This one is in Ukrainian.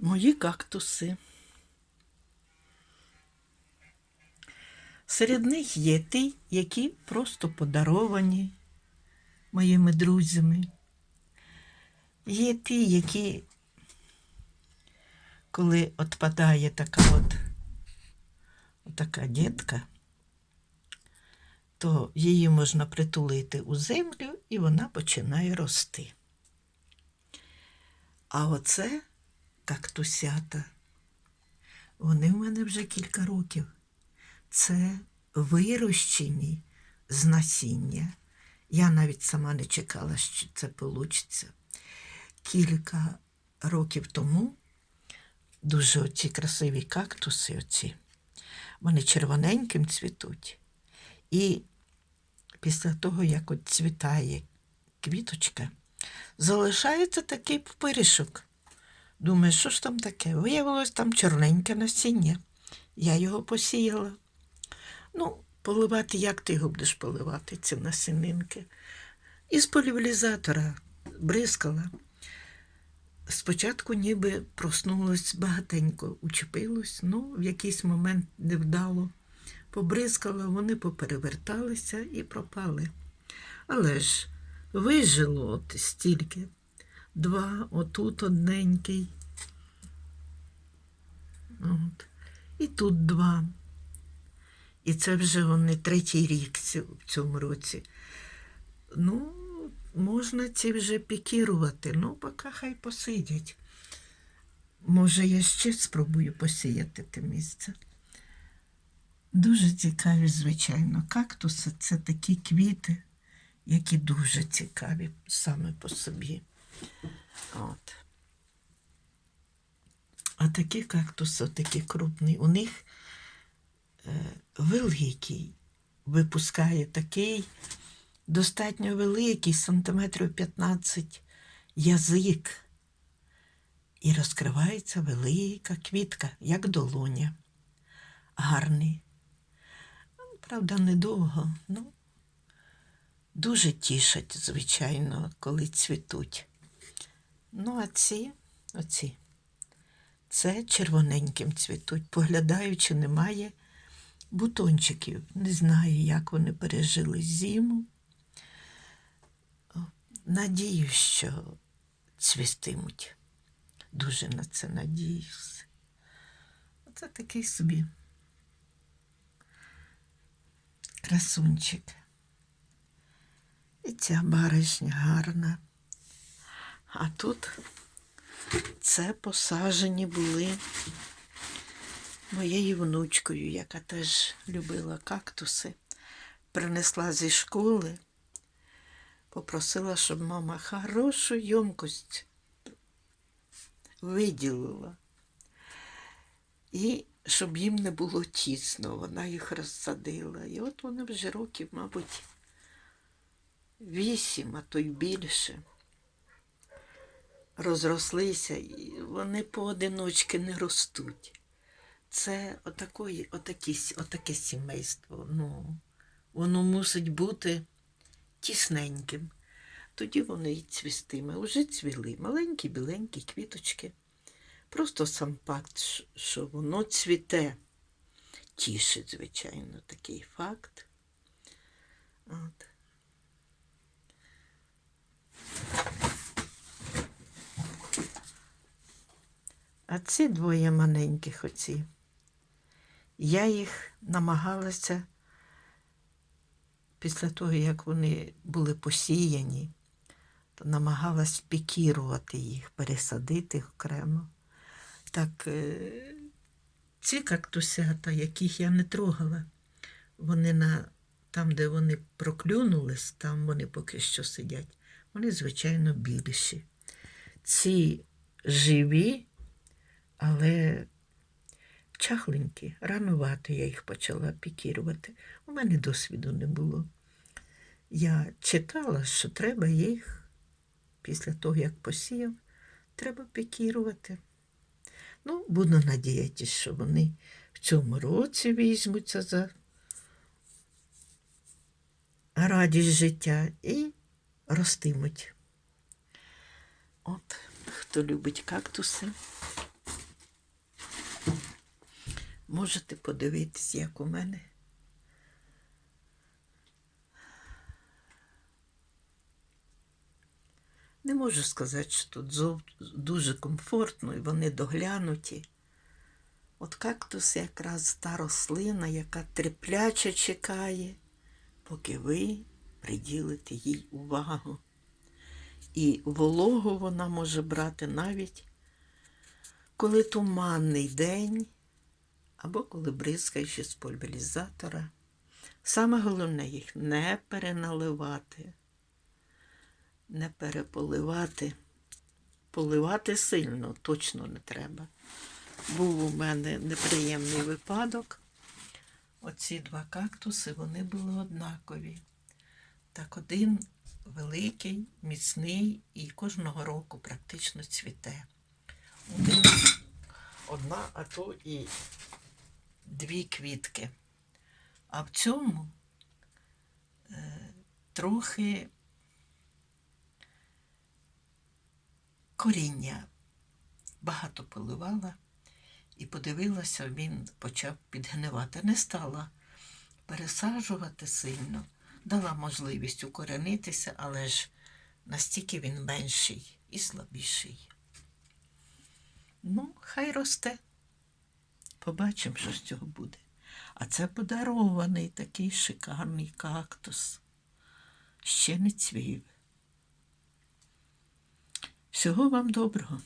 Мої кактуси. Серед них є ті, які просто подаровані моїми друзями. Є ті, які, коли відпадає така от, така дітка, то її можна притулити у землю і вона починає рости. А оце кактусята. Вони в мене вже кілька років. Це вирощені з насіння. Я навіть сама не чекала, що це вийде. Кілька років тому дуже оці красиві кактуси, оці, вони червоненьким цвітуть. І після того, як от цвітає квіточка, залишається такий пирішок. Думаю, що ж там таке? Виявилось там чорненьке насіння. Я його посіяла. Ну, поливати, як ти його будеш поливати, ці насінинки? Із полівілізатора бризкала. Спочатку ніби проснулось багатенько, учепилось, ну, в якийсь момент невдало. Побризкала, вони попереверталися і пропали. Але ж вижило от стільки. Два, отут одненький. От. І тут два. І це вже вони третій рік в цьому році. Ну, можна ці вже пікірувати, ну, поки хай посидять. Може, я ще спробую посіяти те місце. Дуже цікаві, звичайно. Кактуси це такі квіти, які дуже цікаві саме по собі. От. А такі кактуси, такі крупні, у них е, великий випускає такий достатньо великий, сантиметрів 15 язик. І розкривається велика квітка, як долоня. Гарний. Правда, недовго. Ну, дуже тішать, звичайно, коли цвітуть. Ну, а ці, оці, це червоненьким цвітуть. Поглядаючи, немає бутончиків. Не знаю, як вони пережили зиму. Надію, що цвістимуть. Дуже на це надіюся. Оце такий собі красунчик. І ця баришня гарна. А тут це посажені були моєю внучкою, яка теж любила кактуси. Принесла зі школи, попросила, щоб мама хорошу йомкость виділила. І щоб їм не було тісно, вона їх розсадила. І от вони вже років, мабуть, вісім, а то й більше. Розрослися, і вони поодиночки не ростуть. Це отакої, отакі, отаке сімейство. Ну, воно мусить бути тісненьким. Тоді вони й цвістиме. Уже цвіли маленькі біленькі квіточки. Просто сам факт, що воно цвіте, тішить, звичайно, такий факт. От. А ці двоє маленьких оці. Я їх намагалася після того, як вони були посіяні, то намагалась пікірувати їх, пересадити окремо. Так, е, ці кактусята, яких я не трогала, вони на, там, де вони проклюнулись, там вони поки що сидять, вони, звичайно, більші. Ці живі, але чахленькі, ранувато я їх почала пікірувати. У мене досвіду не було. Я читала, що треба їх після того, як посіяв, треба пікірувати. Ну, буду надіятися, що вони в цьому році візьмуться за радість життя і ростимуть. От, хто любить кактуси, можете подивитись, як у мене. Не можу сказати, що тут дуже комфортно і вони доглянуті. От кактус якраз та рослина, яка терпляче чекає, поки ви приділите їй увагу. І вологу вона може брати навіть коли туманний день або коли бризкаєш із пульверізатора. Саме головне їх не переналивати, не переполивати. Поливати сильно точно не треба. Був у мене неприємний випадок. Оці два кактуси вони були однакові. Так один великий, міцний і кожного року практично цвіте. Один, одна, а то і дві квітки. А в цьому е, трохи коріння багато поливала і подивилася, він почав підгнивати. Не стала пересаджувати сильно, дала можливість укоренитися, але ж настільки він менший і слабіший. Ну, хай росте. Побачимо, що з цього буде. А це подарований такий шикарний кактус. Ще не цвів. Всього вам доброго.